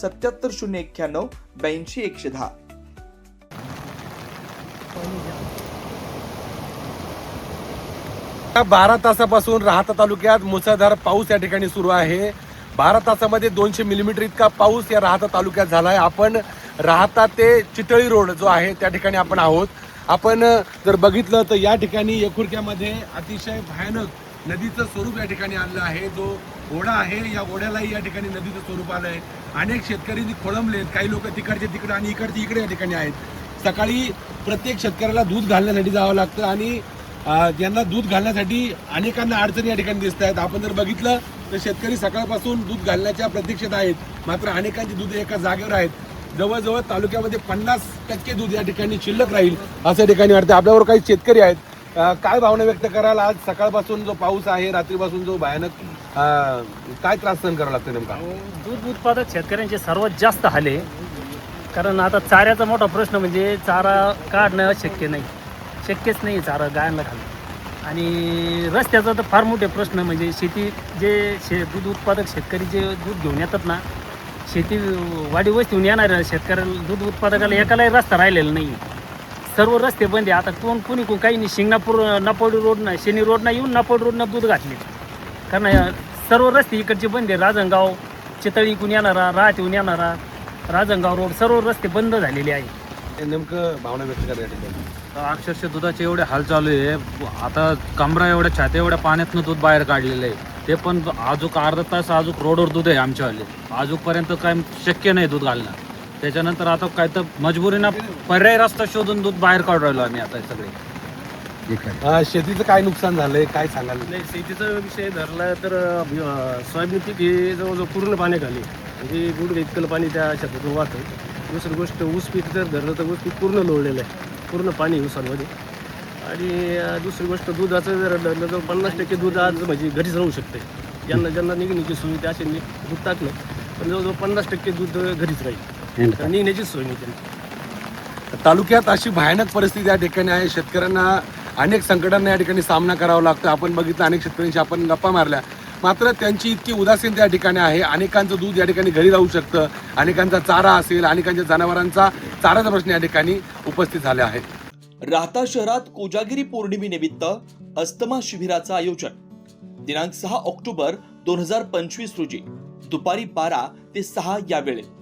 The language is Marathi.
सत्याहत्तर शून्य एक्क्याण्णव ब्याऐंशी एकशे दहा. बारा तासापासून राहता तालुक्यात मुसळधार पाऊस या ठिकाणी सुरू आहे. बारा तासामध्ये दोनशे मिलीमीटर इतका पाऊस या राहता तालुक्यात झाला आहे आपण राहता ते चितळी रोड जो आहे त्या ठिकाणी आपण आहोत. आपण जर बघितलं तर या ठिकाणी एकुरक्यामध्ये अतिशय भयानक नदीचं स्वरूप या ठिकाणी आणलं आहे. जो ओढा आहे या ओढ्यालाही या ठिकाणी नदीचं स्वरूप आलं आहे. अनेक शेतकरी खोळंबलेत काही लोक तिकडचे तिकडे आणि इकडचे इकडे या ठिकाणी आहेत. सकाळी प्रत्येक शेतकऱ्याला दूध घालण्यासाठी जावं लागतं आणि ज्यांना दूध घालण्यासाठी अनेकांना अडचणी या ठिकाणी दिसत आहेत. आपण जर बघितलं तर शेतकरी सकाळपासून दूध घालण्याच्या प्रतीक्षेत आहेत. मात्र अनेकांची दूध एका जागेवर आहेत. जवळजवळ तालुक्यामध्ये पन्नास टक्के दूध या ठिकाणी शिल्लक राहील असं ठिकाणी वाटतं आपल्यावर काही शेतकरी आहेत. काय भावना व्यक्त कराल? आज सकाळपासून जो पाऊस आहे रात्रीपासून जो भयानक काय त्रास सहन करावा लागतो नेमका? दूध उत्पादक शेतकऱ्यांचे सर्वात जास्त हाले. कारण आता चाऱ्याचा मोठा प्रश्न म्हणजे चारा काढणं शक्य नाही. शक्यच नाही चारा गायांना घालणं आणि रस्त्याचा तर फार मोठे प्रश्न म्हणजे शेती जे शे दूध उत्पादक शेतकरी जे दूध घेऊन येतात ना शेती वाढीवस्तीहून येणाऱ्या शेतकऱ्याला दूध उत्पादकाला एकालाही रस्ता राहिलेला नाही. सर्व रस्ते बंद आहे. आता कोण कोणी कोण काही नाही. शिंगणापूर नापोडी रोडनं शनी रोडनं येऊन नापोडी रोडनं दूध घातले. कारण सर्व रस्ते इकडचे बंद आहे राजनगाव चितळी इकून येणारा राहत येऊन येणारा राजनगाव रोड सर्व रस्ते बंद झालेले आहे. हे नेमकं भावना व्यक्त करा या ठिकाणी. अक्षरशः दुधाचे एवढे हाल चालू आहे. आता कमरा एवढ्या छात्या एवढ्या पाण्यातनं दूध बाहेर काढलेलं आहे. ते पण अजूक अर्धा तास अजूक रोडवर दूध आहे आमच्यावाले. अजूकपर्यंत काय शक्य नाही दूध घालणं. त्याच्यानंतर आता काय तर मजबुरीनं पर्याय रस्ता शोधून दूध बाहेर काढू राहिलो आम्ही आता सगळे. अ, शेतीचं काय नुकसान झालंय? काय सांगाल? नाही शेतीचा विषय धरला तर अं, सोयाबीन पीक हे जवळजवळ पूर्ण पाण्याखाली म्हणजे गुडघे इतकं पाणी त्या शेतातून वाहतं दुसरी गोष्ट ऊस पीक जर धरलं तर ऊस पीक पूर्ण लोळलेलं आहे. पूर्ण पाणी आहे ऊसांमध्ये. आणि अं, दुसरी गोष्ट दुधाचं जर धरलं तर पन्नास टक्के दूध आज म्हणजे घरीच राहू शकते ज्यांना ज्यांना निघण्याची सुविधा असेल नि- दूध टाकलं. पण जवळजवळ पन्नास टक्के दूध घरीच राहील. तर सोय नाही त्यांची तालुक्यात अशी भयानक परिस्थिती या ठिकाणी आहे. शेतकऱ्यांना अनेक संकटांना या ठिकाणी सामना करावा लागतो आपण बघितलं अनेक शेतकऱ्यांशी आपण गप्पा मारल्या. मात्र त्यांची इतकी उदासीनता या ठिकाणी आहे. अनेकांचं दूध या ठिकाणी घरी राहू शकतं. अनेकांचा चारा असेल अनेकांच्या जनावरांचा चाराचा प्रश्न या ठिकाणी उपस्थित झाले आहे राहता शहरात कोजागिरी पौर्णिमेनिमित्त अस्तमा शिबिराचं आयोजन. दिनांक सहा ऑक्टोबर दोन हजार पंचवीस रोजी. दुपारी बारा ते सहा या वेळेत